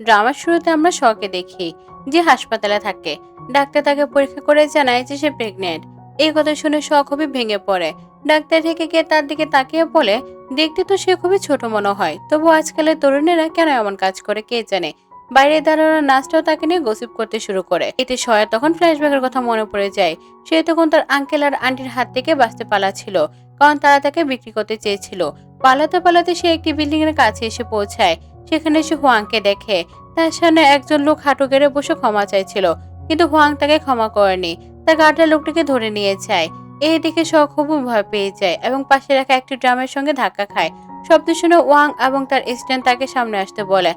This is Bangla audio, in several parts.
ড্রামার শুরুতে আমরা শকে দেখি যে হাসপাতালে থাকে। ডাক্তার তাকে পরীক্ষা করে জানায় যে সে প্রেগনেন্ট এই কথা শুনে শ খুবই ভেঙে পড়ে। ডাক্তার থেকে গিয়ে তার দিকে তাকিয়ে বলে, দেখতে তো সে খুবই ছোট মনে হয়। তবু আজকালের তরুণেরা কেন এমন কাজ করে কে জানে? বাইরে দাঁড়ানো নার্সটাও তাকে নিয়ে গসিপ করতে শুরু করে। এতে শয়া তখন ফ্ল্যাশব্যাকের কথা মনে পড়ে যায়। সে তখন তার আঙ্কেল আর আন্টির হাত থেকে বাঁচতে পালাচ্ছিল, কারণ তারা তাকে বিক্রি করতে চেয়েছিল। পালাতে পালাতে সে একটি বিল্ডিং এর কাছে এসে পৌঁছায়। সেখানে সে হুয়াংকে দেখে। তার সামনে একজন লোক হাঁটু গেড়ে বসে ক্ষমা চাইছিল, কিন্তু হুয়াং তাকে ক্ষমা করেনি। তার গার্ডের লোকটিকে ধরে নিয়ে যায়। এই দেখে সে খুবই ভয় পেয়ে যায় এবং পাশে রাখা একটি ড্রামের সঙ্গে ধাক্কা খায়। শব্দ শুনে ওয়াং এবং তার স্ট্যান্ড তাকে সামনে আসতে বলে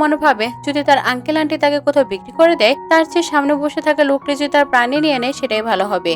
মনে ভাবে যদি তার আঙ্কেল আন্টি তাকে কোথাও বিক্রি করে দেয়, তার চেয়ে সামনে বসে থাকা লোকটি যদি তার প্রাণী নিয়ে নেয়, সেটাই ভালো হবে।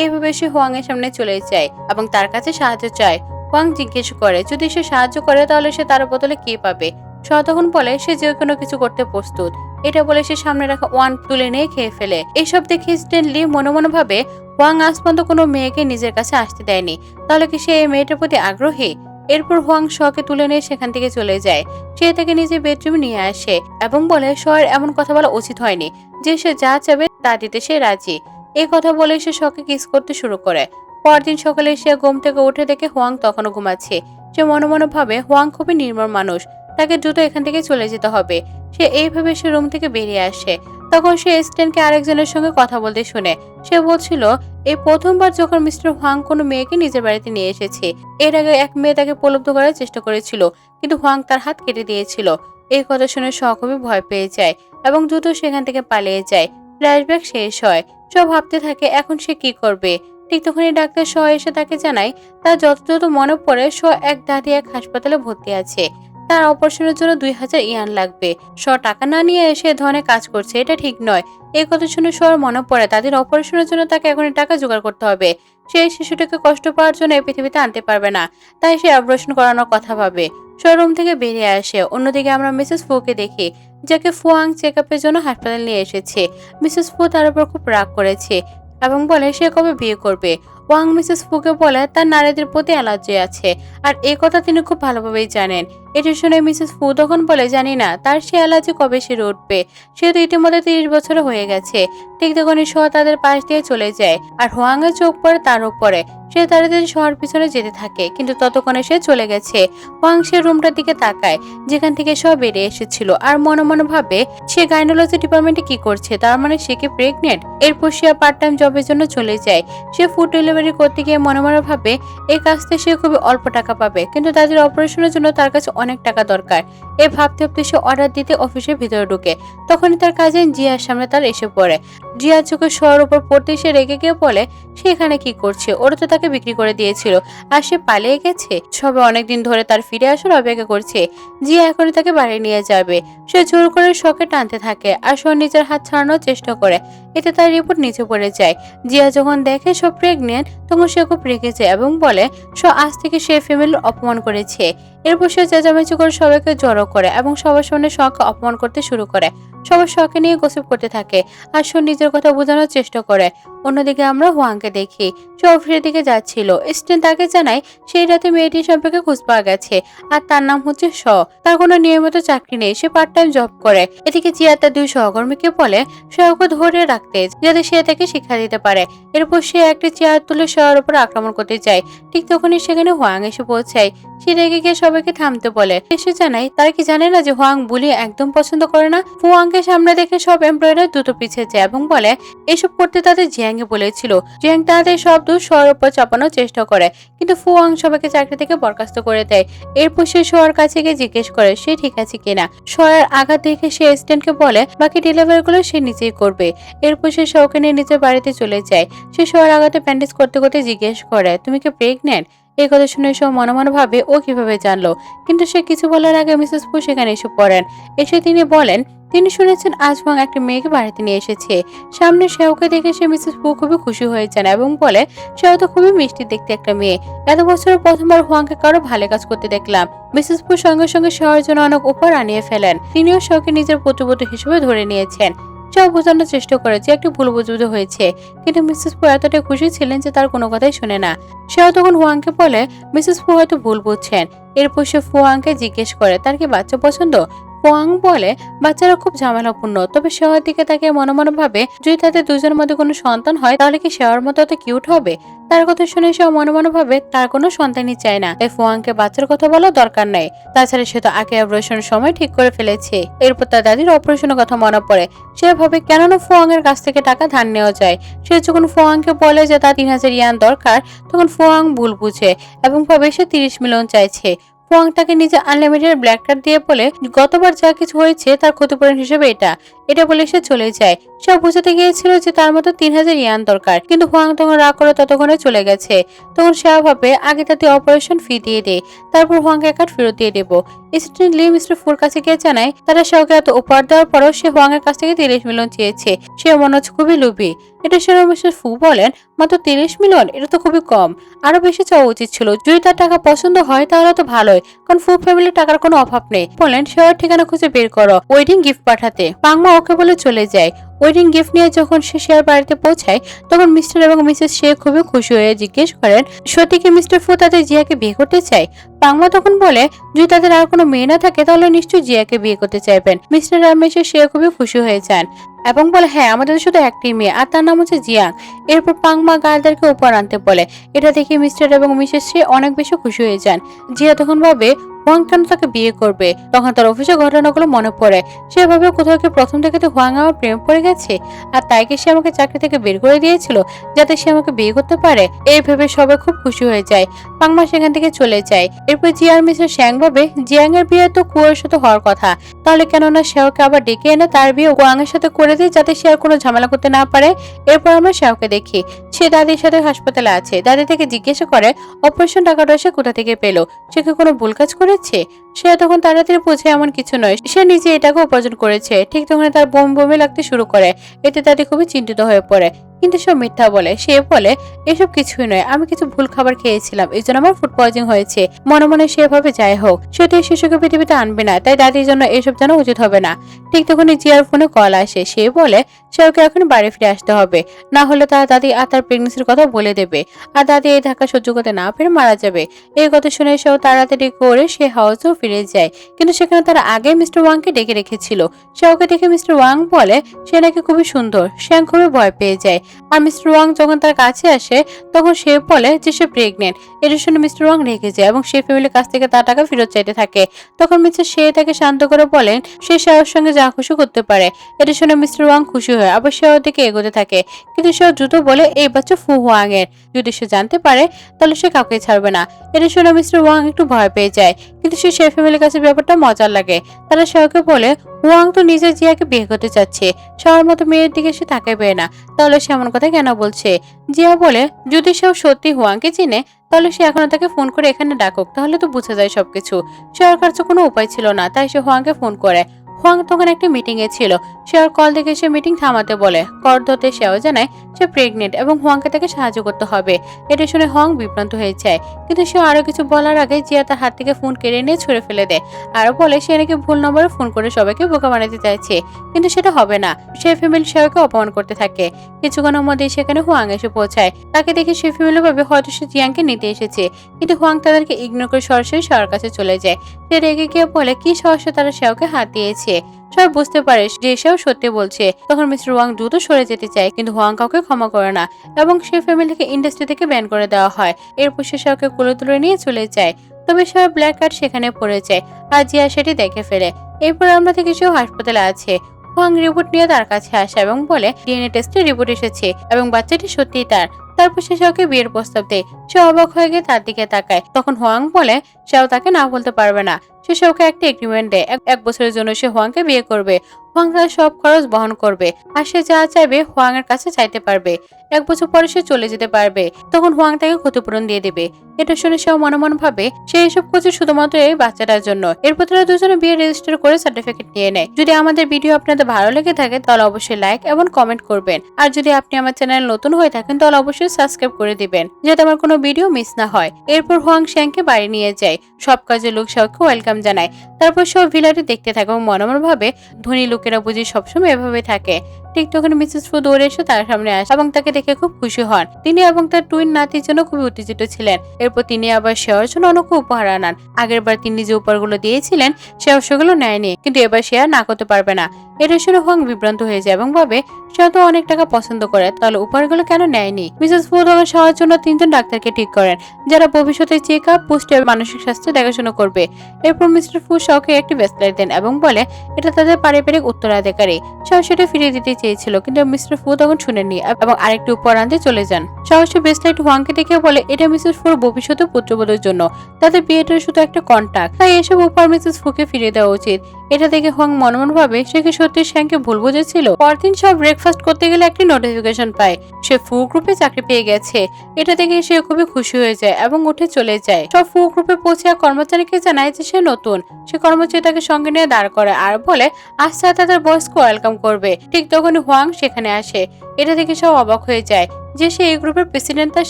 এইভাবে সে হোয়াং এর সামনে চলে যায় এবং তার কাছে সাহায্য চায়। হোয়াং জিজ্ঞেস করে, যদি সে সাহায্য করে, তাহলে সে তার বদলে কি পাবে? শ তখন বলে, সে যে কোনো কিছু করতে প্রস্তুত। এটা বলে সে সামনে রাখা ওয়ান তুলে নিয়ে খেয়ে ফেলে। এইসব দেখে স্ট্যানলি মনে মনে ভাবে হোয়াং আজ পর্যন্ত কোনো মেয়েকে নিজের কাছে আসতে দেয়নি। তাহলে কি সে এই মেয়েটার প্রতি আগ্রহী? এরপর হোয়াং শকে তুলে নিয়ে সেখান থেকে চলে যায়। সে তাকে নিজের বেডরুমে নিয়ে আসে এবং বলে, শয়ের এমন কথা বলা উচিত হয়নি। যে সে যা চাবে, তা দিতে সে রাজি। এই কথা বলে সে শকে কিস করতে শুরু করে। পরদিন সকালে সে ঘুম থেকে উঠে দেখে হোয়াং তখনও ঘুমাচ্ছে। সে মনে ভাবে হোয়াং খুবই নির্মল মানুষ। তাকে দ্রুত এখান থেকে চলে যেতে হবে। সে এইভাবে সে রুম থেকে বেরিয়ে আসে। তখন সে স্টেনকে আরেকজনের সঙ্গে কথা বলতে শুনে। সে বলছিল, এই প্রথমবার যখন মিস্টার হোয়াং কোনো মেয়েকে নিজের বাড়িতে নিয়ে এসেছে, এর আগে এক মেয়ে তাকে উপলব্ধ করার চেষ্টা করেছিল, কিন্তু হোয়াং তার হাত কেটে দিয়েছিল। এই কথা শুনে খুবই ভয় পেয়ে যায় এবং দ্রুত সেখান থেকে পালিয়ে যায়। ফ্ল্যাশব্যাক শেষ হয়। সব ভাবতে থাকে, এখন সে কি করবে? ঠিক তখনই ডাক্তার শ এসে তাকে জানায়, তার যতটুকু মনে পড়ে শ এক দাদি এক হাসপাতালে ভর্তি আছে। তার অপারেশনের জন্য দুই হাজার ইয়ান লাগবে। শ টাকা না নিয়ে এসে ধরনের কাজ করছে, এটা ঠিক নয়। এই কথা শুনে শর মনে পড়ে, তাদের অপারেশনের জন্য তাকে এখনই টাকা জোগাড় করতে হবে। সে শিশুটিকে কষ্ট পাওয়ার জন্য এই পৃথিবীতে আনতে পারবে না। তাই সে অপারেশন করানোর কথা ভাবে। শোরুম থেকে বেরিয়ে আসে। অন্যদিকে আমরা মিসেস ফুকে দেখি, যাকে ফুয়াং চেক আপের জন্য হাসপাতাল নিয়ে এসেছে। মিসেস ফু তার উপর খুব রাগ করেছে। এবং বলে, সে কবে বিয়ে করবে? ওয়াং মিসেস ফুকে বলে, তার নারীদের প্রতি অ্যালার্জি আছে। আর এ কথা তিনি খুব ভালোভাবেই জানেন। এটি শুনে মিসেস ফু তখন বলে, জানি না, তার সে অ্যালার্জি কবে সেরে উঠবে সে তো ইতিমধ্যে তিরিশ বছর হয়ে গেছে। ঠিক তখনই শ তাদের পাশ দিয়ে চলে যায় আর হোয়াং এর চোখ পড়ে তার উপরে। সে তাড়াতাড়ি শহর পিছনে যেতে থাকে, কিন্তু ততক্ষণে সে চলে গেছে। হোয়াং সে রুমটার দিকে তাকায়, যেখান থেকে সব বেরিয়ে এসেছিল। আর মনে মনে ভাবে, সে গাইনোলজি ডিপার্টমেন্টে কি করছে? তার মানে সে কি প্রেগনেন্ট? এরপর সে পার্ট টাইম জবের জন্য চলে যায়। সে ফুড ডেলিভারি করতে গিয়ে মনে মনে ভাবে এই কাজতে সে খুবই অল্প টাকা পাবে। কিন্তু তাদের অপারেশনের জন্য তার কাছে অনেক টাকা দরকার। এ ভাবতে ভাবতে সে অর্ডার দিতে অফিসের ভিতরে ঢুকে। তখনই তার কাজে জিয়ার সামনে তার এসে পড়ে। জিয়ার চোখে শোয়ার উপর পড়তে সে রেগে গিয়ে বলে, সে এখানে কি করছে? ওরা তো তাকে বিক্রি করে দিয়েছিল। আর সে পালিয়ে গেছে? সবে অনেকদিন ধরে তার ফিরে আসার অপেক্ষা করছে। জিয়া এখনই তাকে বাড়ি নিয়ে যাবে। সে জোর করে শখে টানতে থাকে আর সে নিজের হাত ছাড়ানোর চেষ্টা করে। এতে তার রিপোর্ট নিচে পড়ে যায়। জিয়া যখন দেখে সব প্রেগনেন্ট তখন সে খুব রেগে যায় এবং বলে, স আজ থেকে সে ফ্যামিলির অপমান করেছে। এরপর সে চেঁচামেচি করে সবাইকে জড়ো করে এবং সবার সামনে শখকে অপমান করতে শুরু করে। সবার শখে নিয়ে গোসিপ করতে থাকে। আর সে নিজের কথা বোঝানোর চেষ্টা করে। অন্যদিকে আমরা হুয়াংকে দেখি। সে অফিসের দিকে যাচ্ছিল। স্টেন তাকে জানায়, সেই রাতে মেয়েটির সম্পর্কে খোঁজ পাওয়া গেছে। আর তার নাম হচ্ছে শ। তার কোনো নিয়মিত চাকরি নেই। সে পার্ট টাইম জব করে। এদিকে জিয়া তার দুই সহকর্মীকে বলে সে ওকে ধরে রাখতে, যাতে সে তাকে শিক্ষা দিতে পারে। এরপর সে একটি চেয়ার তুলে শহর উপর আক্রমণ করতে যায়। ঠিক তখনই সেখানে হোয়াং এসে পৌঁছায়। সে রেগে গিয়ে সবাইকে থামতে বলে। এসে জানাই তারা কি জানে না যে হোয়াং বুলি একদম পছন্দ করে না? ফুয়াংকে সামনে দেখে সব এমপ্লয়াররা দ্রুত পিছিয়ে যায় এবং বলে, এসব করতে তাদের জিয়াংকে বলেছিল। জিয়াং তাদের সব দোষ শহরের উপর চাপানোর চেষ্টা করে, কিন্তু ফুয়াং সবাইকে চাকরি থেকে বরখাস্ত করে দেয়। এরপর সে শোয়ার কাছে গিয়ে জিজ্ঞেস করে, সে ঠিক আছে কিনা? শোয়ার আঘাত দেখে সে স্ট্যান্ডকে বলে, বাকি ডেলিভারি গুলো সে নিজেই করবে। এরপর সে শোকে নিয়ে নিজের বাড়িতে চলে যায়। সে শোয়ার আঘাতে ব্যান্ডেজ করতে করতে জিজ্ঞেস করে, তুমি কি প্রেগনেন্ট এই কথা শুনে সব মনে মনে ভাবে ও কীভাবে জানলো। কিন্তু সে কিছু বলার আগে মিসেস পু সেখানে এসে পড়েন। এসে তিনি বলেন তিনি শুনেছেন আজ ভাং একটা মেয়েকে বাড়িতে নিয়ে এসেছে। সামনে সেওকে দেখে সে মিসেস পু খুবই খুশি হয়ে যান এবং বলে সেও তো খুবই মিষ্টি দেখতে একটা মেয়ে। এত বছরের প্রথমবার হুয়াংকে কারও ভালো কাজ করতে দেখলাম। মিসেস পু সঙ্গে সঙ্গে শেওয়ার জন্য অনেক উপহার আনিয়ে ফেলেন। তিনিও শেওকে নিজের পুত্রবধূ হিসেবে ধরে নিয়েছেন। সেও বোঝানোর চেষ্টা করেছে একটু ভুল বুঝবুঝ হয়েছে। কিন্তু মিসেস পু এতটা খুশি ছিলেন যে তার কোনো কথাই শুনে না। সেও তখন হুয়াংকে বলে, মিসেস পু হয়তো ভুল বুঝছেন। এরপর সে ফুয়াংকে জিজ্ঞেস করে, তার কি বাচ্চা পছন্দ? ফোয়াং বলে, বাচ্চারা খুব ঝামেলাপূর্ণ। তবে শেওয়ার দিকে তাকে মনে মনে ভাবে যদি তাদের দুজনের মধ্যে কোনো সন্তান হয়, তাহলে কি শেওয়ার মতো এত কিউট হবে? তার কথা শুনে সে মনে মনে ভাবে তার কোনো সন্তানই চায় না। তাই ফোয়াংকে বাচ্চার কথা বলা দরকার নেই। তাছাড়া সে তো আগে অপারেশনের সময় ঠিক করে ফেলেছে। এরপর তার দাদির অপারেশনের কথা মনে পড়ে। সে ভাবে কেননা ফোয়াং এর কাছ থেকে টাকা ধার নেওয়া যায়। সে যখন ফোয়াংকে বলে যে তার তিন হাজার ইয়ান দরকার, তখন ফোয়াং ভুল বুঝে এবং ভাবে সে তিরিশ মিলিয়ন চাইছে। ফোয়াং তাকে নিজে আনলিমিটেড ব্ল্যাক কার্ড দিয়ে বলে, গতবার যা কিছু হয়েছে তার ক্ষতিপূরণ হিসেবে এটা। এটা বলে সে চলে যায়। সে বোঝাতে গিয়েছিল যে তার মতো তিন হাজার ইয়ান দরকার। কিন্তু হুয়াং তখন রাগ করে ততক্ষণে চলে গেছে। তখন সে ভাবে আগে তাতে অপারেশন ফি দিয়ে দে, তারপর হুয়াংকে কার্ড ফেরত দিয়ে দেবো। স্টুডেন্ট লি মিস্টার ফুর কাছে গিয়ে জানায়, তারা শাওকে এত উপহার দেওয়ার পরও সে হুয়াং এর কাছ থেকে তিরিশ মিলিয়ন চেয়েছে। সে মনে হচ্ছে খুবই লোভী এটা শুনে মিস্টার ফু বলেন, মাত্র তিরিশ মিলিয়ন? এটা তো খুবই কম। আরও বেশি চাওয়া উচিত ছিল। যদি তার টাকা পছন্দ হয়, তাহলে তো ভালোই, কারণ ফু ফ্যামিলির টাকার কোনো অভাব নেই। বলেন শেয়ার ঠিকানা খুঁজে বের করো ওয়েডিং গিফট পাঠাতে। পাংমা ওকে বলে চলে যায়। ওয়েডিং গিফট নিয়ে যখন সে শেয়ার বাড়িতে পৌঁছায়, তখন মিস্টার এবং মিসেস শে খুবই খুশি হয়ে জিজ্ঞেস করেন সত্যি কি মিস্টার ফু তাদের জিয়াকে বিয়ে করতে চায়? পাংমা তখন বলে, যদি তাদের আর কোনো মেয়ে না থাকে, তাহলে নিশ্চয়ই জিয়াকে বিয়ে করতে চাইবেন। মিস্টার আর মিসেস শে খুবই খুশি হয়ে যান এবং বলে হ্যাঁ আমাদের শুধু একটি মেয়ে, আর তার নাম হচ্ছে জিয়াং। এরপর পাংমা গার্লদেরকে উপর আনতে বলে, এটা দেখে মিস্টার এবং মিসেস শে অনেক বেশি খুশি হয়ে যান। জিয়া তখন ভাবে হুয়াং কেন তাকে বিয়ে করবে। তখন তার অফিসের ঘটনাগুলো মনে পড়ে। সেভাবে কোথাও কি প্রথম থেকে তো হুয়াং আমার প্রেম পড়ে গেছে? আর তাই কি সে আমাকে চাকরি থেকে বের করে দিয়েছিল, যাতে সে আমাকে বিয়ে করতে পারে? এই ভেবে সবাই খুব খুশি হয়ে যায়। পাংমা সেখান থেকে চলে যায়। এরপর জিয়ার মিসের শ্যাং ভাবে জিয়াং এর বিয়ে তো কুয়োর সাথে হওয়ার কথা। তাহলে কেননা শেওকে আবার ডেকে এনে তার বিয়ে ওয়াং এর সাথে করে দিই যাতে সে আর কোনো ঝামেলা করতে না পারে? এরপর আমরা শেওকে দেখি। সে দাদির সাথে হাসপাতালে আছে। দাদি থেকে জিজ্ঞাসা করে, অপারেশন টাকাটা সে কোথা থেকে পেল? সে কি কোনো ভুল কাজ করেছে সে তখন তাড়াতাড়ি বুঝে এমন কিছু নয়। সে নিজে এটাকে উপার্জন করেছে। ঠিক তখন তার বোম বমি লাগতে শুরু করে। এতে দাদি খুবই চিন্তিত হয়ে পড়ে। কিন্তু সে মিথ্যা বলে। সে বলে, এসব কিছুই নয়। আমি কিছু ভুল খাবার খেয়েছিলাম। এই আমার ফুড পয়জন হয়েছে। মনে মনে সেভাবে যাই হোক। সে তো এই শিশুকে পৃথিবীতে আনবে না। তাই দাদির জন্য এসব জানা উচিত হবে না। ঠিক তখনই জিয়ার ফোনে কল আসে। সে বলে, সে ওকে এখন বাড়ি ফিরে আসতে হবে। না হলে তার দাদি আর তার প্রেগনেন্সির কথা বলে দেবে। আর দাদি এই ধাক্কা সহ্য করতে না পেরে মারা যাবে। এই কথা শুনে সেও তাড়াতাড়ি করে সে হাউসেও ফিরে যায়। কিন্তু সেখানে তারা আগে মিস্টার ওয়াংকে ডেকে রেখেছিল। সে ওকে দেখে মিস্টার ওয়াং বলে, সে নাকি খুবই সুন্দর। শ্যাং খুবই ভয় পেয়ে যায়। আর মিস্টার ওয়াং যখন তার কাছে আসে, তখন সে বলে যে সে প্রেগনেন্ট এটা শুনে মিস্টার ওয়াং রেগে যায় এবং সে ফ্যামিলির কাছ থেকে তার টাকা ফেরত চাইতে থাকে। তখন মিস্টার সে তাকে শান্ত করে বলেন, সে শেওর সঙ্গে যা খুশি করতে পারে। এটা শুনে মিস্টার ওয়াং খুশি হয়, আবার সে ওর দিকে এগোতে থাকে। কিন্তু সে দ্রুত বলে, এই বাচ্চা ফু ওয়াং এর যদি সে জানতে পারে, তাহলে সে কাউকে ছাড়বে না। এটা শুনে মিস্টার ওয়াং একটু ভয় পেয়ে যায়। কিন্তু সে সে ফ্যামিলির কাছে ব্যাপারটা মজার লাগে। তারা সেওকে বলে ওয়াং তো নিজের জিয়াকে বিয়ে করতে চাচ্ছে। সবার মতো মেয়ের দিকে সে তাকাইবে না। তাহলে সে এমন কথা কেন বলছে? জিয়া বলে, যদি সেও সত্যি হুয়াংকে চিনে, তাহলে সে এখনও তাকে ফোন করে এখানে ডাকুক। তাহলে তো বুঝে যায় সবকিছু। শেয়ার কাছে কোনো উপায় ছিল না, তাই সে হুয়াংকে ফোন করে। হুয়াং তখন একটা মিটিং এ ছিল। শেয়ার কল দেখে সে মিটিং থামাতে বলে। কর ধরতে সেও জানায় সে প্রেগনেন্ট এবং হোয়াংকে তাকে সাহায্য করতে হবে। এটা শুনে হোয়াং বিভ্রান্ত হয়ে যায়। কিন্তু সে আরও কিছু বলার আগে জিয়া তার হাত থেকে ফোন কেড়ে নিয়ে ছুড়ে ফেলে দেয় আরও বলে সে নাকি ভুল নম্বরে ফোন করে সবাইকে বোকা বানাতে চাইছে। কিন্তু সেটা হবে না। সে ফ্যামিলি সেওকে অপমান করতে থাকে। কিছুক্ষণের মধ্যেই সেখানে হুয়াং এসে পৌঁছায়। তাকে দেখে সে ফ্যামিলি ভাবে হয়তো সে জিয়াংকে নিতে এসেছে। কিন্তু হুয়াং তাদেরকে ইগনোর করে সরাসরি সবার কাছে চলে যায়। সে রেগে গিয়ে বলে, কি সহসে তারা সেওকে হাত দিয়েছে? সবাই বুঝতে পারে যে সেও সত্যি বলছে। তখন মিস্টার ওয়াং দ্রুত সরে যেতে চায়, কিন্তু হোয়াং কাউকে ক্ষমা করে না এবং সে ফ্যামিলিকে ইন্ডাস্ট্রি থেকে ব্যান করে দেওয়া হয়। এরপর সে সেওকে কুলে তুলে নিয়ে চলে যায়। তবে সে ব্ল্যাক কার্ড সেখানে পড়ে যায়। আর জিয়া সেটি দেখে ফেলে। এরপর আমরা থেকে সেও হাসপাতালে আছে। হুয়াং রিপোর্ট নিয়ে তার কাছে আসে এবং বলে ডিএনএ টেস্টে রিপোর্ট এসেছে এবং বাচ্চাটি সত্যিই তার। তারপর সে সবকে বিয়ের প্রস্তাব দেয়। সে অবাক হয়ে গিয়ে তার দিকে তাকায়। তখন হোয়াং বলে, সেও তাকে না বলতে পারবে না। সে সবকে একটা এগ্রিমেন্ট দেয়। এক বছরের জন্য সে হোয়াংকে বিয়ে করবে। হোয়াং সব খরচ বহন করবে। আর সে যা চাইবে হোয়াং এর কাছে চাইতে পারবে। এক বছর পরে সে চলে যেতে পারবে। তখন হোয়াং তাকে ক্ষতিপূরণ দিয়ে দেবে। এটা শুনে সেও মনে মনে ভাবে, সে এসব করছে শুধুমাত্র এই বাচ্চাটার জন্য। এরপর তারা দুজনে বিয়ে রেজিস্টার করে সার্টিফিকেট নিয়ে নেয়। যদি আমাদের ভিডিও আপনাদের ভালো লেগে থাকে, তাহলে অবশ্যই লাইক এবং কমেন্ট করবেন। আর যদি আপনি আমার চ্যানেল নতুন হয়ে থাকেন, তাহলে অবশ্যই সাবস্ক্রাইব করে দিবেন, যাতে আমার কোনো ভিডিও মিস না হয়। এরপর হোয়াং শ্যাংকে বাড়ি নিয়ে যায়। সব কাজে লোক সবকে ওয়েলকাম জানায়। তারপর সব ভিলাটি দেখতে থাকে এবং মনে মনে ভাবে, ধনী লোকের লোকেরা বুঝি সবসময় এভাবে থাকে। ঠিক তখন মিসেস ফু দৌড়ে এসে তার সামনে আসে এবং তাকে দেখে খুব খুশি হন। তিনি এবং তার টুইন নাতির জন্য খুবই উত্তেজিত ছিলেন। এরপর তিনি আবার শেয়ার জন্য অনেক উপহার আনান। আগেরবার তিনি যে উপহারগুলো দিয়েছিলেন, সে সেগুলো নেয়নি। কিন্তু এবার সে আর না করতে পারবে না। এটা শুনে হং বিভ্রান্ত হয়ে যায় এবং ভাবে সে তো অনেক টাকা পছন্দ করে, তাহলে উপহারগুলো কেন নেয়নি? মিসেস ফু তখন সবার জন্য তিনজন ডাক্তারকে ঠিক করেন, যারা ভবিষ্যতে চেক আপ পুষ্টি এবং মানসিক স্বাস্থ্য দেখাশোনা করবে। এরপর মিস্টার ফু শখে একটি ব্রেসলেট দেন এবং বলে, এটা তাদের পারিবারিক উত্তরাধিকারী। শাহ সেটা ফিরিয়ে দিতে চেয়েছিল, কিন্তু মিস্টার ফু তখন শুনেননি এবং আরেকটি উপহার আনতে চলে যান। সাহসী ব্রেসলেট হোয়াংকে দেখে বলে, এটা মিসেস ফুর ভবিষ্যতে পুত্রবোধের জন্য। তাদের বিয়েটা শুধু একটা কন্টাক্ট তাই এসব উপহার মিসেস ফুকে ফিরিয়ে দেওয়া উচিত। এটা দেখে হোয়াং মনে মনে ভাবে সে কি সত্যি শ্যাংকে ভুল বুঝেছিল? পরদিন সব ব্রেকফাস্ট করতে গেলে একটি নোটিফিকেশন পায়। সে ফু গ্রুপে চাকরি পেয়ে গেছে। এটা দেখে সে খুবই খুশি হয়ে যায় এবং উঠে চলে যায়। সব ফু গ্রুপে পৌঁছে এক কর্মচারীকে জানায় যে সে নতুন। সে কর্মচারী তাকে সঙ্গে নিয়ে দাঁড় করে আর বলে আজ আস্তে তাদের বয়সকে ওয়েলকাম করবে। ঠিক তখনই হোয়াং সেখানে আসে। এটা দেখে সব অবাক হয়ে যায় যে সে এই গ্রুপের প্রেসিডেন্ট তার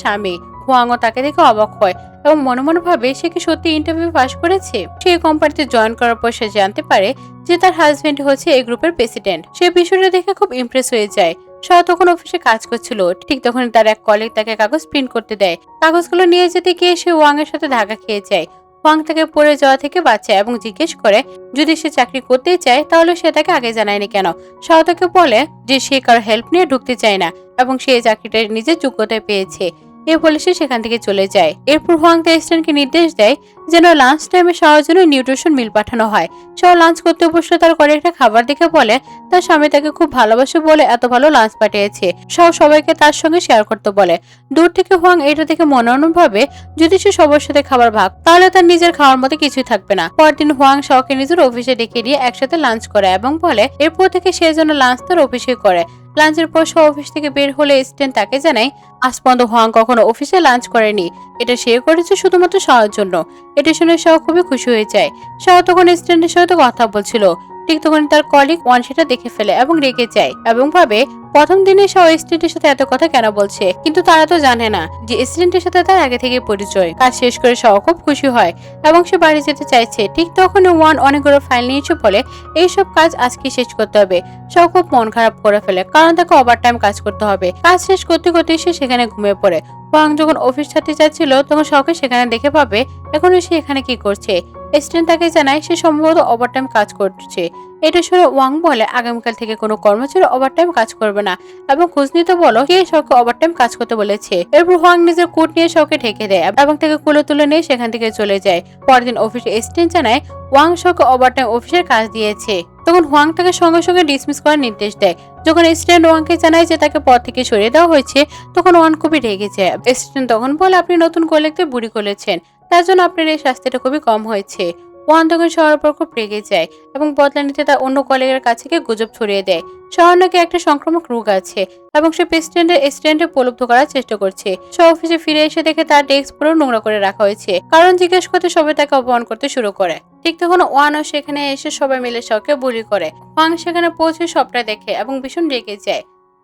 স্বামী। হোয়াংও তাকে দেখে অবাক হয় এবং মনে মনে ভাবে সে কি সত্যি ইন্টারভিউ পাস করেছে? সে কোম্পানিতে জয়েন করার পর সে জানতে পারে যে তার হাজবেন্ড হচ্ছে এই গ্রুপের প্রেসিডেন্ট সে বিষয়টা দেখে খুব ইমপ্রেস হয়ে যায়। শাহ তখন অফিসে কাজ করছিল। ঠিক তখন তার এক কলিগ তাকে কাগজ প্রিন্ট করতে দেয়। কাগজগুলো নিয়ে যেতে গিয়ে সে ওয়াং এর সাথে ধাক্কা খেয়ে যায়। ওয়াং তাকে পড়ে যাওয়া থেকে বাঁচায় এবং জিজ্ঞেস করে, যদি সে চাকরি করতে চায়, তাহলে সে তাকে আগে জানায়নি কেন? শাহ তাকে বলে যে, সে কারও হেল্প নিয়ে ঢুকতে চায় না এবং সে চাকরিটা নিজের যোগ্যতায় পেয়েছে। এ বলে সে সেখান থেকে চলে যায়। এরপর হোয়াং তাইস্টানকে নির্দেশ দেয় যেন লাঞ্চ টাইমে সবার জন্য নিউট্রিশন মিল পাঠানো হয়। সব লাঞ্চ করতে বসলে তার করে একটা খাবার দেখে বলে, তার স্বামী তাকে খুব ভালোবাসে বলে এত ভালো লাঞ্চ পাঠিয়েছে। সব সবাইকে তার সঙ্গে শেয়ার করতে বলে। দূর থেকে হোয়াং এটা দেখে মনে অনুভাবে যদি সে সবার সাথে খাবার ভাগ, তাহলে তার নিজের খাওয়ার মতো কিছুই থাকবে না। পরদিন হোয়াং শাওকে নিজের অফিসে ডেকে দিয়ে একসাথে লাঞ্চ করে এবং বলে, এরপর থেকে সে যেন লাঞ্চ তার অফিসে করে। লাঞ্চের পর সে অফিস থেকে বের হলে স্টেন তাকে জানায় পর্যন্ত হোয়াং কখনো অফিসে লাঞ্চ করেনি। এটা সে করেছে শুধুমাত্র শাহর জন্য। এটা শুনে শাহ খুবই খুশি হয়ে যায়। শাহ তখন স্টেনের সাথে কথা বলছিল। ঠিক তখন তার কলিগ ওয়ান সেটা দেখে ফেলে এবং রেগে যায় এবং ভাবে প্রথম দিনে শাহ স্টুডেন্টের সাথে এত কথা কেন বলছে? কিন্তু তারা তো জানে না যে স্টুডেন্টের সাথে তার আগে থেকে পরিচয়। কাজ শেষ করে শাহ খুব খুশি হয় এবং সে বাড়ি যেতে চাইছে। ঠিক তখন ওয়ান অনেকগুলো ফাইল নিয়েছে বলে এইসব কাজ আজকে শেষ করতে হবে। শাহ খুব মন খারাপ করে ফেলে, কারণ তাকে ওভার টাইম কাজ করতে হবে। কাজ শেষ করতে করতে সে সেখানে ঘুমিয়ে পড়ে। ওয়াং যখন অফিস ছাড়তে যাচ্ছিল, তখন শাহকে সেখানে দেখে পাবে এখন সে এখানে কি করছে? স্টেন তাকে জানায়, সে সম্ভবত ওভারটাইম কাজ করছে। এটা শুনে ওয়াং বলে, আগামীকাল থেকে কোনো কর্মচারী ওভারটাইম কাজ করবে না। এবং খোঁজ নিতে বলো, কে শখকে ওভারটাইম কাজ করতে বলেছে? এরপর ওয়াং নিজের কোট নিয়ে শখকে ঢেকে দেয় এবং তাকে কুলে তুলে নিয়ে সেখান থেকে চলে যায়। পরদিন অফিসে স্টেন জানায়, ওয়াং শখকে ওভারটাইম অফিসের কাজ দিয়েছে। তখন হোয়াং তাকে সঙ্গে সঙ্গে ডিসমিস করার নির্দেশ দেয়। যখন স্টেন ওয়াংকে জানায় যে তাকে পদ থেকে সরিয়ে দেওয়া হয়েছে, তখন ওয়ান খুবই রেগে যায়। স্টেন তখন বলে, আপনি নতুন কলেজকে বুড়ি করেছেন। তার জন্য আপনার এই শাস্তিটা খুবই কম হয়েছে। ওয়ান তখন শহরের উপর খুব রেগে যায় এবং বদলা নিতে তার অন্য কলেজের কাছে গিয়ে গুজব ছড়িয়ে দেয়। শহর একটা সংক্রামক রোগ আছে এবং সে প্রেসিডেন্টের স্ট্যান্ডে উপলব্ধ করার চেষ্টা করছে। সে অফিসে ফিরে এসে দেখে তার ডেস্ক পুরো নোংরা করে রাখা হয়েছে। কারণ জিজ্ঞেস করতে সবাই তাকে অপমান করতে শুরু করে। ঠিক তখন ওয়ানও সেখানে এসে সবাই মিলে শখকে বুলি করে। ওয়াং সেখানে পৌঁছে সবটা দেখে এবং ভীষণ রেগে যায়।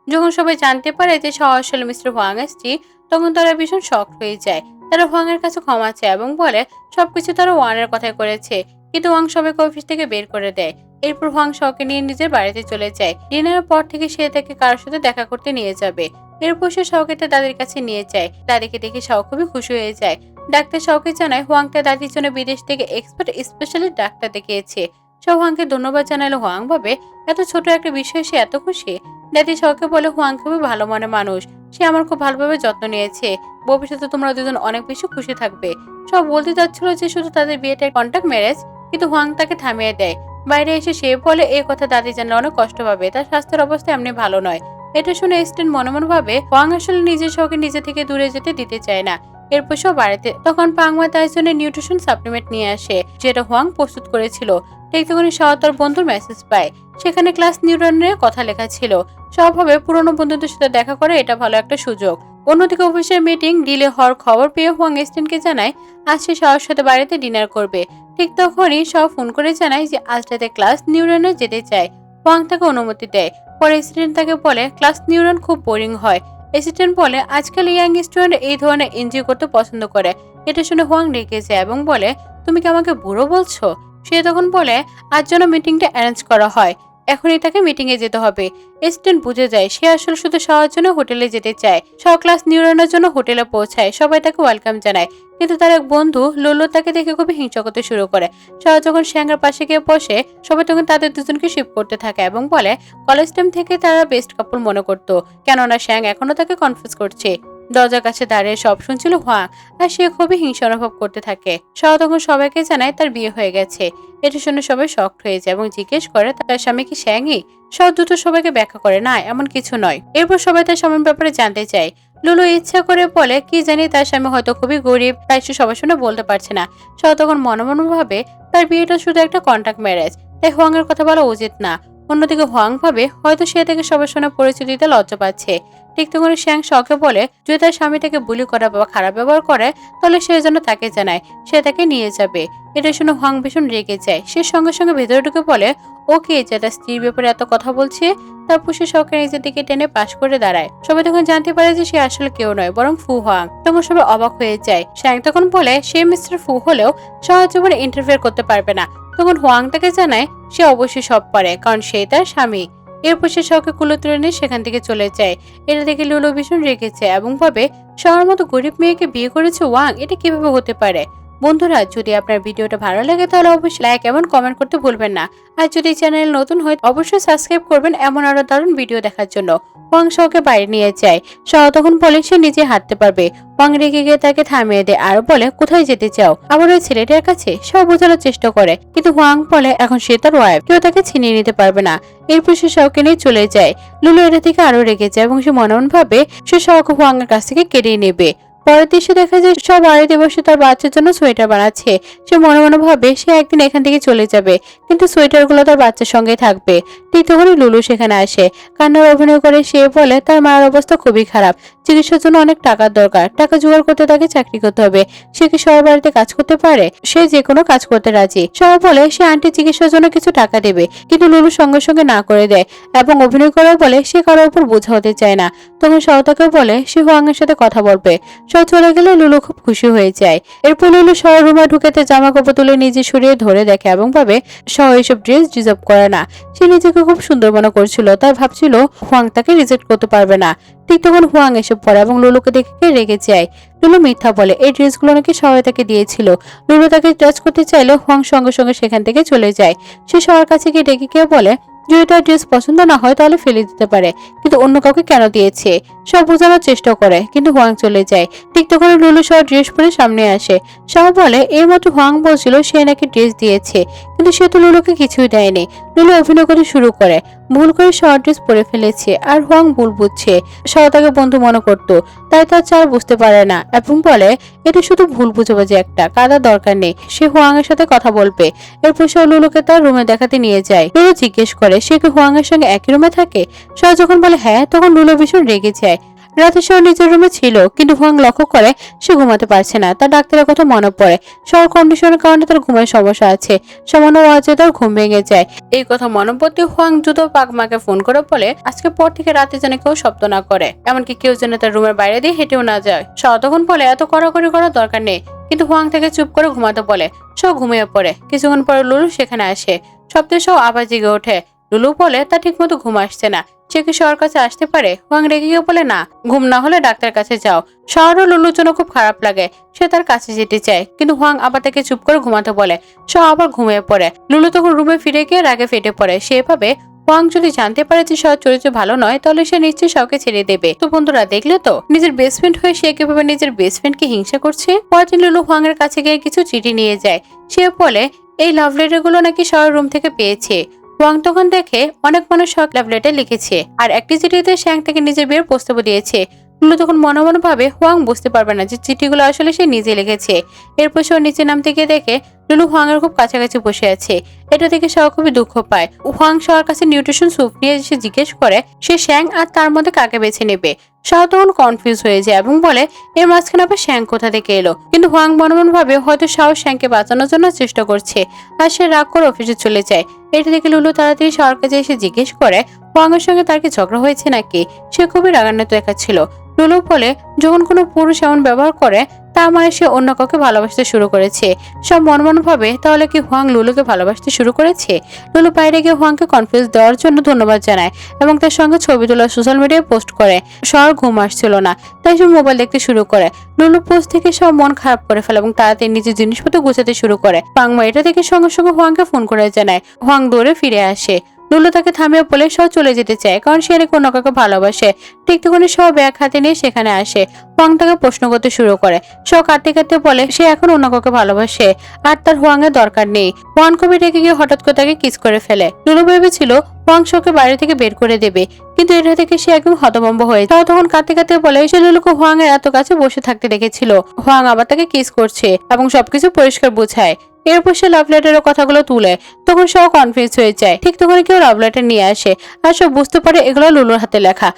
যখন সবাই জানতে পারে যে শহর আসলে মিস্টার ওয়াং এসছি তখন তারা ভীষণ শখ হয়ে যায়। তারা ওয়াংয়ের কাছে ক্ষমা চায় এবং বলে, সবকিছু তারা ওয়ানের কথাই করেছে। কিন্তু ওয়াং সবাইকে অফিস থেকে বের করে দেয়। এরপর হোয়াং শকে নিয়ে নিজের বাড়িতে চলে যায়। ডিনারের পর থেকে সে তাকে কারোর সাথে দেখা করতে নিয়ে যাবে। এরপর সে তার দাদির কাছে নিয়ে যায়। দাদিকে দেখে শাও খুবই খুশি হয়ে যায়। ডাক্তার শাওকে জানায়, হোয়াং তার দাদির জন্য বিদেশ থেকে এক্সপার্ট স্পেশালিস্ট ডাক্তার দেখিয়েছে। শাও হোয়াংকে ধন্যবাদ জানালো হোয়াং ভাবে, এত ছোট একটা বিষয়ে সে এত খুশি? দাদি শাওকে বলে, হোয়াং খুবই ভালো মনে মানুষ। সে আমার খুব ভালোভাবে যত্ন নিয়েছে। ভবিষ্যতে তোমরা দুজন অনেক বেশি খুশি থাকবে। সব বলতে চাচ্ছিল যে শুধু তাদের বিয়েটা কন্ট্যাক্ট ম্যারেজ কিন্তু হোয়াং তাকে থামিয়ে দেয়। বাইরে এসে সে বলে, এই কথা দাদি জানলে অনেক কষ্ট পাবে। তার স্বাস্থ্যের অবস্থা এমনি ভালো নয়। এটা শুনে স্টেন মনে মনে ভাবে, হোয়াং আসলে নিজের শখে নিজে থেকে দূরে যেতে দিতে চায় না। এরপর সব বাড়িতে। তখন পাংমা জন্য নিউট্রিশন সাপ্লিমেন্ট নিয়ে আসে, যেটা হোয়াং প্রস্তুত করেছিল। ঠিক তখনই শাহ তার বন্ধুর মেসেজ পায়। সেখানে ক্লাস নিউরনের কথা লেখা ছিল। স্বভাবে পুরনো বন্ধুদের সাথে দেখা করে এটা ভালো একটা সুযোগ। অন্যদিকে অফিসের মিটিং ডিলে হওয়ার খবর পেয়ে হোয়াং স্টেনকে জানায়, আজ সে শাহর সাথে বাড়িতে ডিনার করবে। ঠিক তখনই সব ফোন করে জানায় যে, আজ রাতে ক্লাস নিউরনে যেতে চায়। হোয়াং তাকে অনুমতি দেয়। পরে স্টুডেন্ট তাকে বলে, ক্লাস নিউরন খুব বোরিং হয়। অ্যাসিস্ট্যান্ট বলে আজকাল ইয়াং স্টুডেন্ট এই ধরনের এনজিও করতে পছন্দ করে। এটা শুনে হোয়াং রেগে যায় এবং বলে, তুমি কি আমাকে বুড়ো বলছো? সে তখন বলে, আজ যেন মিটিংটা অ্যারেঞ্জ করা হয়। এখনই তাকে মিটিং এ যেতে হবে। এসিস্ট্যান্ট বুঝে যায়, সে আসলে শুধু শাওয়ার জন্য হোটেলে যেতে চায়। শাও ক্লাস নিউরনের জন্য হোটেলে পৌঁছায়, সবাই তাকে ওয়েলকাম জানায়। কিন্তু তার এক বন্ধু, লোলো, তাকে দেখে খুবই হিংসা করতে শুরু করে। শাও যখন শ্যাঙ্গার পাশে গিয়ে বসে, সবাই তখন তাদের দুজনকে শিপ করতে থাকে এবং বলে কলেজ টাইম থেকে তারা বেস্ট কাপল মনে করতো। কেননা শ্যাং এখনও তাকে কনফিউজ করছে। দরজার কাছে দাঁড়িয়ে সব শুনছিল হোয়াং আর সে খুবই হিংসা অনুভব করতে থাকে। শাও তখন সবাইকে জানায় তার বিয়ে হয়ে গেছে। এটা শুনে সবাই শক্ট হয়ে যায় এবং জিজ্ঞেস করে, তার স্বামী কি শ্যাংই সব দ্রুত সবাইকে ব্যাখ্যা করে, না, এমন কিছু নয়। এরপর সবাই তার স্বামীর ব্যাপারে জানতে চায়। লুলু ইচ্ছা করে বলে, কি জানি, তার স্বামী হয়তো খুবই গরিব, তাই সে সবার শুনে বলতে পারছে না। শাও তখন মনে মনে ভাবে তার বিয়েটা শুধু একটা কন্ট্যাক্ট ম্যারেজ। তাই হোয়াং এর কথা বলা উচিত না। অন্যদিকে হোয়াং ভাবে, হয়তো সে থেকে সবার সঙ্গে পরিচিতিতে লজ্জা পাচ্ছে। ঠিক তখন শ্যাং শখে বলে, যদি তার স্বামী তাকে বুলি করা বা খারাপ ব্যবহার করে, তাহলে সে যেন তাকে জানায়, সে তাকে নিয়ে যাবে। এটা শুনে হোয়াং ভীষণ রেগে যায়। সে সঙ্গে সঙ্গে ভেতরে ঢুকে বলে, ওকে, যে তার স্ত্রীর ব্যাপারে এত কথা বলছে? তারপর সে শখের নিজের দিকে টেনে পাশ করে দাঁড়ায়। সবাই তখন জানতে পারে যে সে আসলে কেউ নয়, বরং ফু হোয়াং। তখন সবাই অবাক হয়ে যায়। শ্যাং তখন বলে, সে মিস্টার ফু হলেও সহজ জীবনে ইন্টারফেয়ার করতে পারবে না। তখন হোয়াং তাকে জানায়, সে অবশ্যই সব পারে, কারণ সে তার স্বামী। এরপর সে শখে কুলো তুলে নিয়ে সেখান থেকে চলে যায়। এটা দেখে লুলো ভীষণ রেগেছে এবং ভাবে শহর মতো গরিব মেয়েকে বিয়ে করেছে ওয়াং? এটা কীভাবে হতে পারে? বন্ধুরা, যদি আপনার ভিডিওটা ভালো লাগে তাহলে অবশ্যই লাইক এবং কমেন্ট করতে ভুলবেন না। আর যদি চ্যানেল নতুন হয়, অবশ্যই সাবস্ক্রাইব করবেন এমন আরও দারুণ ভিডিও দেখার জন্য। ওয়াং শাওকে বাইরে নিয়ে যায়। শাও তখন বলে, সে নিজে হাঁটতে পারবে। ওয়াং রেগে গিয়ে তাকে থামিয়ে দেয় আর বলে, কোথায় যেতে চাও? আবার ওই ছেলেটার কাছে সব বোঝানোর চেষ্টা করে। কিন্তু ওয়াং বলে, এখন সে তার ওয়াইফ কেউ তাকে ছিনিয়ে নিতে পারবে না। এরপর সে শাওকে নিয়ে চলে যায়। লুলু এটা থেকে আরও রেগে যায় এবং সে মনে ভাবে সে ওয়াং এর কাছ থেকে কেড়ে নেবে। পরের দৃশ্যে দেখা যায় সব বাড়িতে বসে তার বাচ্চার জন্য সোয়েটার বানাচ্ছে। সে মনে মনে ভাবে সে একদিন এখান থেকে চলে যাবে, কিন্তু সোয়েটারগুলো তার বাচ্চার সঙ্গে থাকবে। ঠিক তখনই লুলু সেখানে আসে। কান্নার অভিনয় করে সে বলে, তার মায়ের অবস্থা খুবই খারাপ। চিকিৎসার জন্য অনেক টাকার দরকার। টাকা জোগাড় করতে তাকে চাকরি করতে হবে। সে কি সবার বাড়িতে কাজ করতে পারে? সে যে কোনো কাজ করতে রাজি। সবাই বলে, সে আন্টি চিকিৎসার জন্য কিছু টাকা দেবে, কিন্তু লুলু সঙ্গে সঙ্গে না করে দেয় এবং অভিনয় করার বলে সে কারোর উপর বোঝা হতে চায় না। তখন সহতাকে বলে, সে হোয়াংয়ের সাথে কথা বলবে। সব চলে গেলে লুলু খুব খুশি হয়ে যায়। এরপর লুলু শহর রুমে ঢুকেতে জামা কাপড় তুলে নিজে সরিয়ে ধরে দেখে এবং ভাবে সহ এইসব ড্রেস ডিজার্ভ করে না। সে নিজেকে খুব সুন্দর মনে করছিল, তাই ভাবছিল হোয়াং তাকে রিজেক্ট করতে পারবে না। ঠিক তখন হোয়াং এসব পড়ে এবং লুলুকে দেখে রেগে যায়। লুলু মিথ্যা বলে, এই ড্রেসগুলো নাকি সবাই তাকে দিয়েছিল। লুলু তাকে টাচ করতে চাইলে হোয়াং সঙ্গে সঙ্গে সেখান থেকে চলে যায়। সে সবার কাছে গিয়ে ডেকে গিয়ে বলে যদি তার ড্রেস পছন্দ না হয়, তাহলে ফেলে দিতে পারে। কিন্তু অন্য কাউকে কেন দিয়েছে? সব বোঝানোর চেষ্টা করে, কিন্তু হোয়াং চলে যায়। ঠিক তখন লুলু সহ ড্রেস পরে সামনে আসে। শাহ বলে, এর মতো হোয়াং বলছিল, সে নাকি ড্রেস দিয়েছে। কিন্তু সে তো লুলুকে কিছুই দেয়নি। লুলু অভিনয় করতে শুরু করে। ভুল করে শর্ট ড্রেস পরে ফেলেছে, আর হোয়াং ভুল বুঝছে। শাহ তাকে বন্ধু মনে করত, তাই তার চার বুঝতে পারে না, এবং বলে, এটা শুধু ভুল বুঝাবুঝি একটা, কাদার দরকার নেই। সে হোয়াং এর সাথে কথা বলবে। এরপর সে লুলুকে তার রুমে দেখাতে নিয়ে যায়। লুলু জিজ্ঞেস করে সে কি হোয়াং এর সঙ্গে একই রুমে থাকে? শাহ যখন বলে হ্যাঁ তখন লুলু ভীষণ রেগে যায়। রাতে সে ওর নিজের রুমে ছিল, কিন্তু হোয়াং লক্ষ্য করে সে ঘুমাতে পারছে না। তার ডাক্তারের কথা মনে পড়ে। শহর কন্ডিশনের কারণে তার ঘুমের সমস্যা আছে। সামান্য ওয়াজে তার ঘুম ভেঙে যায়। এই কথা মনে পড়তে হোয়াং দ্রুত পাকমাকে ফোন করে বলে, আজকে পর থেকে রাতে যেন কেউ শব্দ না করে। এমনকি কেউ যেন তার রুমের বাইরে দিয়ে হেঁটেও না যায়। শাহ তখন বলে, এত কড়াকড়ি করার দরকার নেই। কিন্তু হুয়াং থেকে চুপ করে ঘুমাতে বলে। সব ঘুমিয়ে পড়ে। কিছুক্ষণ পরে লুলু সেখানে আসে। শব্দের সব আবার জেগে ওঠে। লুলু বলে, তা ঠিক মতো ঘুম আসছে না। সে কি শহর কাছে আসতে পারে? হোয়াং রেগে গিয়ে বলে, না, ঘুম না হলে ডাক্তার কাছে যাও। শহরও লুলুর জন্য খুব খারাপ লাগে। সে তার কাছে যেতে চায়। কিন্তু হোয়াং আবার তাকে চুপ করে ঘুমাতে বলে। সে আবার ঘুমিয়ে পড়ে। লুলু তখন রুমে ফিরে গিয়ে রাগে ফেটে পড়ে। সে ভাবে হোয়াং যদি জানতে পারে যে শহর চরিত্র ভালো নয়, তাহলে সে নিশ্চয়ই সবকে ছেড়ে দেবে। তো বন্ধুরা, দেখলে তো? নিজের ফ্রেন্ড হয়ে সে কীভাবে নিজের বেস্ট ফ্রেন্ডকে হিংসা করছে? পরদিন লুলু হোয়াং এর কাছে গিয়ে কিছু চিঠি নিয়ে যায়। সে বলে, এই লাভ লেটারগুলো নাকি শহর রুম থেকে পেয়েছে। হোয়াং তখন দেখে অনেক মানুষ শখ লেটার লিখেছে, আর একটি চিঠিতে শ্যাং থেকে নিজের বিয়ের প্রস্তাব দিয়েছে। লুলু তখন মনে মনে ভাবে হোয়াং বুঝতে পারবে না যে চিঠিগুলো আসলে সে নিজে লিখেছে। এরপর সে নিচে নামতে গিয়ে দেখে লুলু হোয়াং এর খুব কাছাকাছি বসে আছে। এটা দেখে সহ খুবই দুঃখ পায়। হোয়াং সবার কাছে নিউট্রিশন স্যুপ নিয়ে এসে জিজ্ঞেস করে, সে শ্যাং আর তার মধ্যে কাকে বেছে নেবে? শাহ তখন কনফিউজ হয়ে যায় এবং বলে, এর মাঝখানে আবার শ্যাং কোথা থেকে এলো? কিন্তু হোয়াং মনে মনে ভাবে হয়তো শাহ শ্যাংকে বাঁচানোর জন্য চেষ্টা করছে আর সে রাগ করে অফিসে চলে যায়। এটা দেখে লুলু তাড়াতাড়ি শাহর কাছে এসে জিজ্ঞেস করে হোয়াং এর সঙ্গে তার কি ঝগড়া হয়েছে নাকি? সে খুবই রাগান্বিত দেখাচ্ছিল। লুলু বলে, যখন কোনো পুরুষ এমন ব্যবহার করে তার মানে সে অন্য কাউকে ভালোবাসতে শুরু করেছে। সব মন মন ভাবে, তাহলে কি হুয়াং লুলুকে ভালোবাসতে শুরু করেছে? লুলু বাইরে গিয়ে হুয়াংকে কনফিউজ দেওয়ার জন্য ধন্যবাদ জানায় এবং তার সঙ্গে ছবি তোলা সোশ্যাল মিডিয়ায় পোস্ট করে। সর ঘুম আসছিল না, তাই সে মোবাইল দেখতে শুরু করে। লুলু পোস্ট থেকে সব মন খারাপ করে ফেলে এবং তাড়াতাড়ি নিজের জিনিসপত্র গুছাতে শুরু করে। পাংমা এটা দেখে সঙ্গে সঙ্গে হুয়াংকে ফোন করে জানায়। হুয়াং দৌড়ে ফিরে আসে। লুলু তাকে থামিয়ে বলে সব চলে যেতে চায়, কারণ সে নাকি অন্য কাউকে ভালোবাসে। ঠিক তখনই সব ব্যাগ হাতে নিয়ে সেখানে আসে। হুয়াং তাকে প্রশ্ন করতে শুরু করে। সব কাটতে কাটতে বলে, সে এখন অন্য কাউকে ভালোবাসে, আর তার হুয়াং এর দরকার নেই। হুয়াং কবি রেখে গিয়ে হঠাৎ করে তাকে কিস করে ফেলে। লুলু ভেবেছিল, হুয়াং শোকে বাড়ি থেকে বের করে দেবে। কিন্তু এটা থেকে সে একদম হতভম্ব হয়ে তাও তখন কাঁদতে কাঁদতে বলে, সে লুলুকে হুয়াং এর এত কাছে বসে থাকতে দেখেছিল। হুয়াং আবার তাকে কিস করছে এবং সবকিছু পরিষ্কার বোঝায়। এরপর সে লাভ লেটারের কথাগুলো তুলে, তখন সেও কনফিউজ হয়ে যায়। ঠিক তখন কেউ লাভ লেটার নিয়ে আসে আর সব বুঝতে পারে এগুলো লুলুর হাতে লেখা।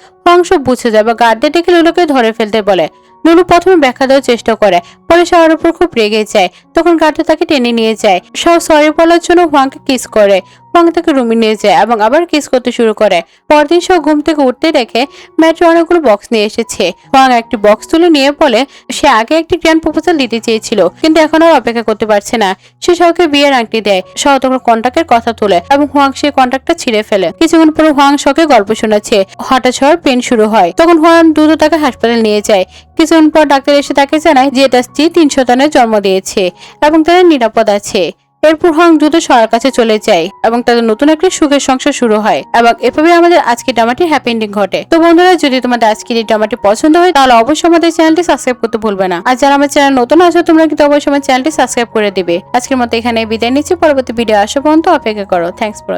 সব বুঝে যায় বা গার্ডদের ডেকে লুলুকে ধরে ফেলতে বলে। লুলু প্রথমে ব্যাখ্যা দেওয়ার চেষ্টা করে, পরে সবার উপর খুব রেগে যায়। তখন গার্ডটা তাকে টেনে নিয়ে যায়। সব সরি বলার জন্য হোয়াংকে কিস করে। হুয়াং তাকে রুমে নিয়ে যায় এবং আবার কিস করতে শুরু করে। পরদিন সব ঘুম থেকে উঠতে দেখে ম্যাট্রো অনেকগুলো বক্স নিয়ে এসেছে। হুয়াং একটি বক্স তুলে নিয়ে বলে, সে আগে একটি গ্র্যান্ড প্রপোজাল দিতে চেয়েছিল, কিন্তু এখন আর অপেক্ষা করতে পারছে না। সে সবকে বিয়ের আংটি দেয়। সহ তখন কন্ট্রাক্টের কথা তোলে এবং হুয়াং সেই কন্ট্রাক্টটা ছিঁড়ে ফেলে। কিছুক্ষণ পরে হোয়াং শখে গল্প শোনাচ্ছে। হঠাৎ ঝড় পেন শুরু হয়। তখন হুয়াং দ্রুত তাকে হাসপাতালে নিয়ে যায়। কিছুক্ষণ পর ডাক্তার এসে তাকে জানায় যে এটা স্ত্রী তিন সন্তানের জন্ম দিয়েছে এবং তারা নিরাপদ আছে। এরপর হং দ্রুত সবার কাছে চলে যায় এবং তাদের নতুন একটি সুখের সংসার শুরু হয় এবং এভাবে আমাদের আজকে ড্রামাটি হ্যাপি এন্ডিং ঘটে। তো বন্ধুরা, যদি তোমাদের আজকের এই ড্রামাটি পছন্দ হয়, তাহলে অবশ্যই আমাদের চ্যানেলটি সাবস্ক্রাইব করতে ভুলবে না। আর যারা আমার চ্যানেল নতুন আছো, তোমরা কিন্তু অবশ্যই আমার চ্যানেলটি সাবস্ক্রাইব করে দিবে। আজকের মতো এখানে বিদায় নিচ্ছি। পরবর্তী ভিডিও আসা পর্যন্ত অপেক্ষা করো। Thanks for